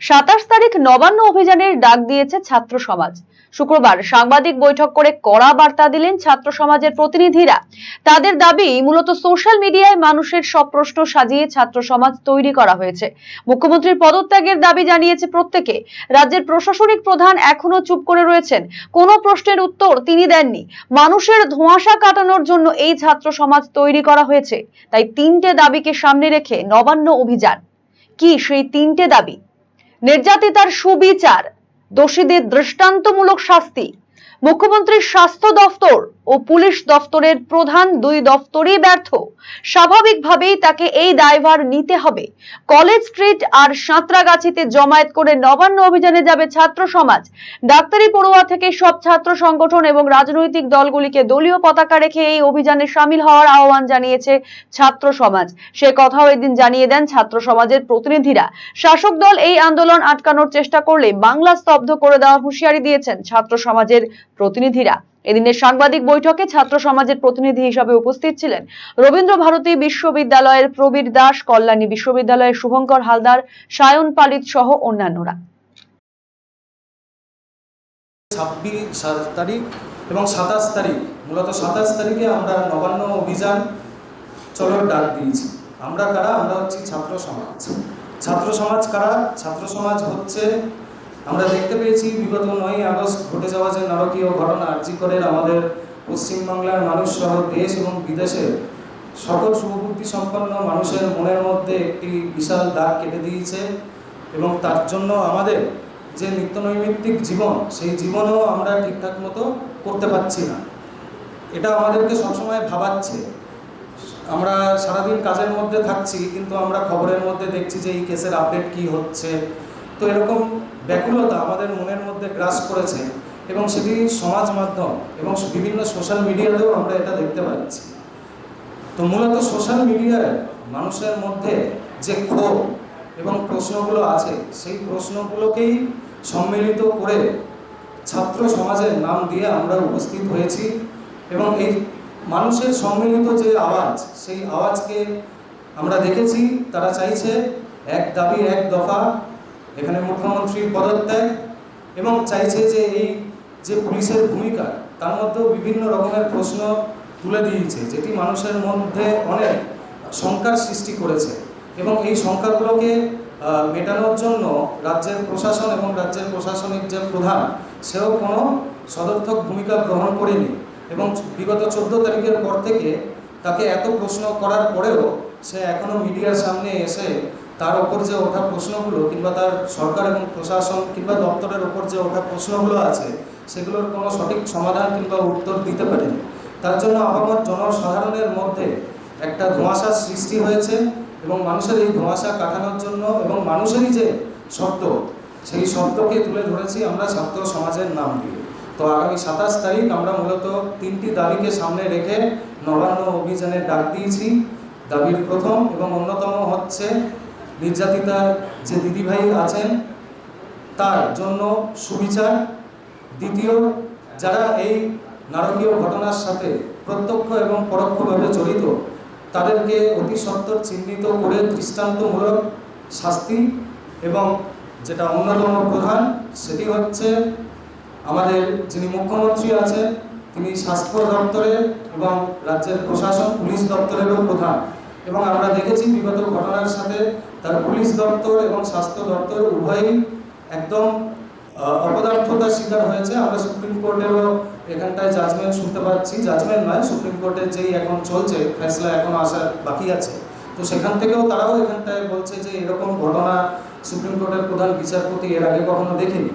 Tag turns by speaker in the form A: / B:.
A: সাতাশ তারিখ নবান্ন অভিযানের ডাক দিয়েছে ছাত্র সমাজ। শুক্রবার সাংবাদিক বৈঠক করে কড়া বার্তা দিলেন ছাত্র সমাজের প্রতিনিধিরা। তাদের দাবি, মূলত সোশ্যাল মিডিয়ায় মানুষের সব প্রশ্ন সাজিয়ে ছাত্র সমাজ তৈরি করা হয়েছে। মুখ্যমন্ত্রীর পদত্যাগের দাবি জানিয়েছে প্রত্যেকে। রাজ্যের প্রশাসনিক প্রধান এখনও চুপ করে রয়েছেন। কোনো প্রশ্নের উত্তর তিনি দেননি। মানুষের ধোঁয়াশা কাটানোর জন্য এই ছাত্র সমাজ তৈরি করা হয়েছে। তাই তিনটে দাবিকে সামনে রেখে নবান্ন অভিযান। কি সেই তিনটে দাবি? নির্যাতিতার সুবিচার। দোষীদের দৃষ্টান্তমূলক শাস্তি। মুখ্যমন্ত্রীর স্বাস্থ্য দফতর ও পুলিশ দফতরের প্রধান দুই দফতরই ব্যর্থ। স্বাভাবিকভাবেই তাকে এই দায়ভার নিতে হবে। কলেজ স্ট্রিট আর সাঁতরাগাছিতে জমায়েত করে নবান্ন অভিযানে যাবে ছাত্র সমাজ। ডাক্তারি পড়ুয়া থেকে সব ছাত্র সংগঠন এবং রাজনৈতিক দলগুলিকে দলীয় পতাকা রেখে এই অভিযানে সামিল হওয়ার আহ্বান জানিয়েছে ছাত্র সমাজ। সে কথাও এদিন জানিয়ে দেন ছাত্র সমাজের প্রতিনিধিরা। শাসক দল এই আন্দোলন আটকানোর চেষ্টা করলে বাংলা স্তব্ধ করে দেওয়ার হুঁশিয়ারি দিয়েছেন ছাত্র সমাজের প্রতিনিধিরা। এদিনের সাংবাদিক বৈঠকে ছাত্র সমাজের প্রতিনিধি হিসাবে উপস্থিত ছিলেন রবীন্দ্র ভারতী বিশ্ববিদ্যালয়ের প্রবীর দাস, কল্যাণী বিশ্ববিদ্যালয়ের শুভঙ্কর হালদার, সায়ন পালিত সহ অন্যান্যরা।
B: ছাব্বিশ তারিখ এবং সাতাশ তারিখ, মূলত সাতাশ তারিখে আমরা নবান্ন অভিযান চলোর ডাক দিয়েছি। আমরা কারা? আমরা হচ্ছি ছাত্র সমাজ। ছাত্র সমাজ কারা? ছাত্র সমাজ হচ্ছে আমরা দেখতে পেয়েছি বিগত নয় আগস্ট ঘটে যাওয়া যে নারকীয় ঘটনা আর্জি করে আমাদের পশ্চিমবাংলার মানুষ সহ দেশ এবং বিদেশে সকল শুভবুদ্ধি সম্পন্ন মানুষের মনের মধ্যে একটি বিশাল দাগ কেটে দিয়েছে এবং তার জন্য আমাদের যে নিত্যনৈমিত্তিক জীবন, সেই জীবনও আমরা ঠিকঠাক মতো করতে পারছি না। এটা আমাদেরকে সবসময় ভাবাচ্ছে। আমরা সারাদিন কাজের মধ্যে থাকছি, কিন্তু আমরা খবরের মধ্যে দেখছি যে এই কেসের আপডেট কি হচ্ছে তো এরকম ব্যাকুলতা আমাদের মনের মধ্যে গ্রাস করেছে এবং সেটি সমাজ মাধ্যম এবং বিভিন্ন সোশ্যাল মিডিয়াতেও আমরা এটা দেখতে পাচ্ছি। তো মূলত সোশ্যাল মিডিয়ায় মানুষের মধ্যে যে ক্ষোভ এবং প্রশ্নগুলো আছে, সেই প্রশ্নগুলোকেই সম্মিলিত করে ছাত্র সমাজের নাম দিয়ে আমরা উপস্থিত হয়েছি এবং এই মানুষের সম্মিলিত যে আওয়াজ, সেই আওয়াজকে আমরা দেখেছি, তারা চাইছে এক দাবি এক দফা এখানে মুখ্যমন্ত্রীর পদত্যাগ এবং চাইছে যে এই যে পুলিশের ভূমিকা, তার মধ্যেও বিভিন্ন রকমের প্রশ্ন তুলে দিয়েছে, যেটি মানুষের মধ্যে অনেক শঙ্কার সৃষ্টি করেছে। এবং এই শঙ্কাগুলোকে মেটানোর জন্য রাজ্যের প্রশাসন এবং রাজ্যের প্রশাসনিক যে প্রধান, সেও কোনো সদর্থক ভূমিকা গ্রহণ করেনি। এবং বিগত চোদ্দ তারিখের পর থেকে তাকে এত প্রশ্ন করার পরেও সে এখনও মিডিয়ার সামনে এসে তার ওপর যে ওঠা প্রশ্নগুলো কিংবা তার সরকার এবং প্রশাসন কিংবা দপ্তরের ওপর যে ওঠা প্রশ্নগুলো আছে, সেগুলোর কোনো সঠিক সমাধান কিংবা উত্তর দিতে পারেনি। তার জন্য আপামর জনসাধারণের মধ্যে একটা ধোঁয়াশার সৃষ্টি হয়েছে এবং মানুষের এই ধোঁয়াশা কাটানোর জন্য এবং মানুষেরই যে শব্দ সেই শব্দকে তুলে ধরেছি আমরা ছাত্র সমাজের নাম দিয়ে। তো আগামী সাতাশ তারিখ আমরা মূলত তিনটি দাবিকে সামনে রেখে নবান্ন অভিযানের ডাক দিয়েছি। দাবির প্রথম এবং অন্যতম হচ্ছে নির্যাতিতা যে দিদিভাই আছেন, তার জন্য সুবিচার। দ্বিতীয়, যারা এই নারকীয় ঘটনার সাথে প্রত্যক্ষ এবং পরোক্ষভাবে জড়িত, তাদেরকে অতি সত্বর চিহ্নিত করে দৃষ্টান্তমূলক শাস্তি এবং যেটা অন্যতম প্রধান, সেটি হচ্ছে আমাদের যিনি মুখ্যমন্ত্রী আছেন, তিনি স্বাস্থ্য দপ্তরের এবং রাজ্যের প্রশাসন, পুলিশ দপ্তরেরও প্রধান। এবং আমরা দেখেছি বিগত ঘটনার সাথে তার পুলিশ দপ্তর এবং স্বাস্থ্য দপ্তর উভয়ই একদম অপদার্থতার শিকার হয়েছে। আমরা সুপ্রিম কোর্টেরও এখানটায় জাজমেন্ট শুনতে পাচ্ছি। জাজমেন্ট নয়, সুপ্রিম কোর্টের যেই এখন চলছে, ফেসলা এখন আসার বাকি আছে। তো সেখান থেকেও তারাও এখানটায় বলছে যে এরকম ঘটনা সুপ্রিম কোর্টের প্রধান বিচারপতি এর আগে কখনো দেখেনি।